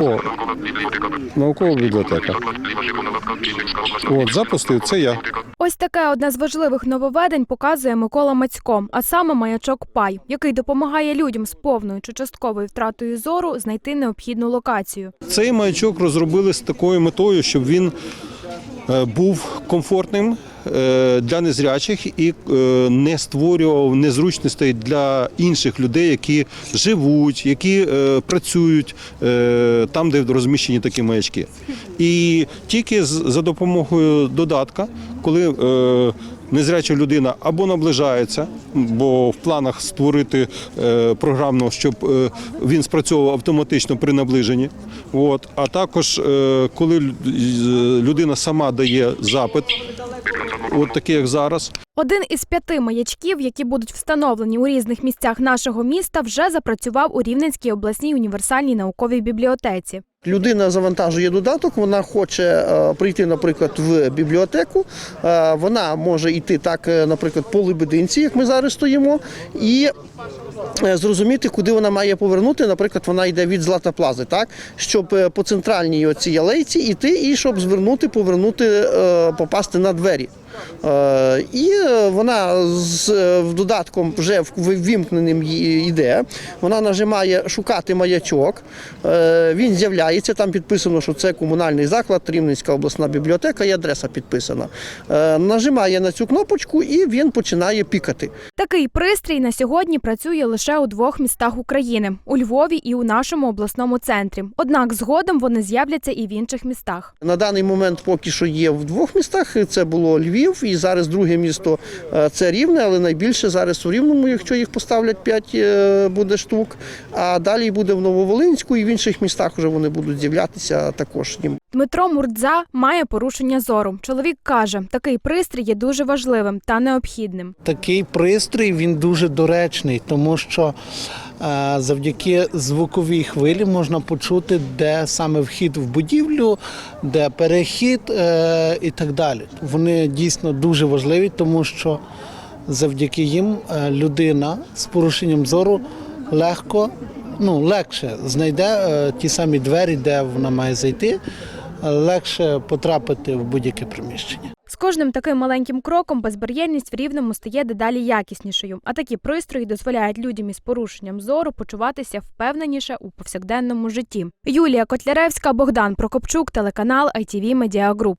О, наукова бібліотека. От, запустив, це я. Ось таке одне з важливих нововведень показує Микола Мацько, а саме маячок Пай, який допомагає людям з повною чи частковою втратою зору знайти необхідну локацію. Цей маячок розробили з такою метою, щоб він е, був комфортним для незрячих і е, не створював незручностей для інших людей, які живуть, які е, працюють е, там, де розміщені такі маячки. І тільки за допомогою додатка, коли е, незряча людина або наближається, бо в планах створити е, програмно, щоб е, він спрацьовував автоматично при наближенні. От. А також, е, коли людина сама дає запит, от такі, як зараз, Один із п'яти маячків, які будуть встановлені у різних місцях нашого міста, вже запрацював у Рівненській обласній універсальній науковій бібліотеці. Людина завантажує додаток, вона хоче е, прийти, наприклад, в бібліотеку. Е, вона може йти так, е, наприклад, по Лебединці, як ми зараз стоїмо, і зрозуміти, куди вона має повернути. Наприклад, вона йде від Злата Плази, так, щоб по центральній оцій алейці йти і щоб звернути, повернути, попасти на двері. Е, І вона з додатком вже ввімкненим йде. Вона нажимає шукати маячок. Е, Він з'являється. Там підписано, що це комунальний заклад, Рівненська обласна бібліотека, і адреса підписана. Е, Нажимає на цю кнопочку і він починає пікати. Такий пристрій на сьогодні працює лише у двох містах України у Львові і у нашому обласному центрі. Однак згодом вони з'являться і в інших містах. На даний момент поки що є в двох містах. Це було Львів, і зараз друге місто е, це Рівне, але найбільше зараз у Рівному, якщо їх поставлять 5 буде штук. А далі буде в Нововолинську і в інших містах вже вони будуть з'являтися також. їм. Дмитро Мурдза має порушення зору. Чоловік каже, такий пристрій є дуже важливим та необхідним. Такий пристрій він дуже доречний, тому що е, завдяки звуковій хвилі можна почути, де саме вхід в будівлю, де перехід е, і так далі. Вони дійсно дуже важливі, тому що завдяки їм е, людина з порушенням зору легко, ну легше знайде е, ті самі двері, де вона має зайти, легше потрапити в будь-яке приміщення. З кожним таким маленьким кроком безбар'єрність в рівному стає дедалі якіснішою. А такі пристрої дозволяють людям із порушенням зору почуватися впевненіше у повсякденному житті. Юлія Котляревська, Богдан Прокопчук, телеканал ITV Media Group.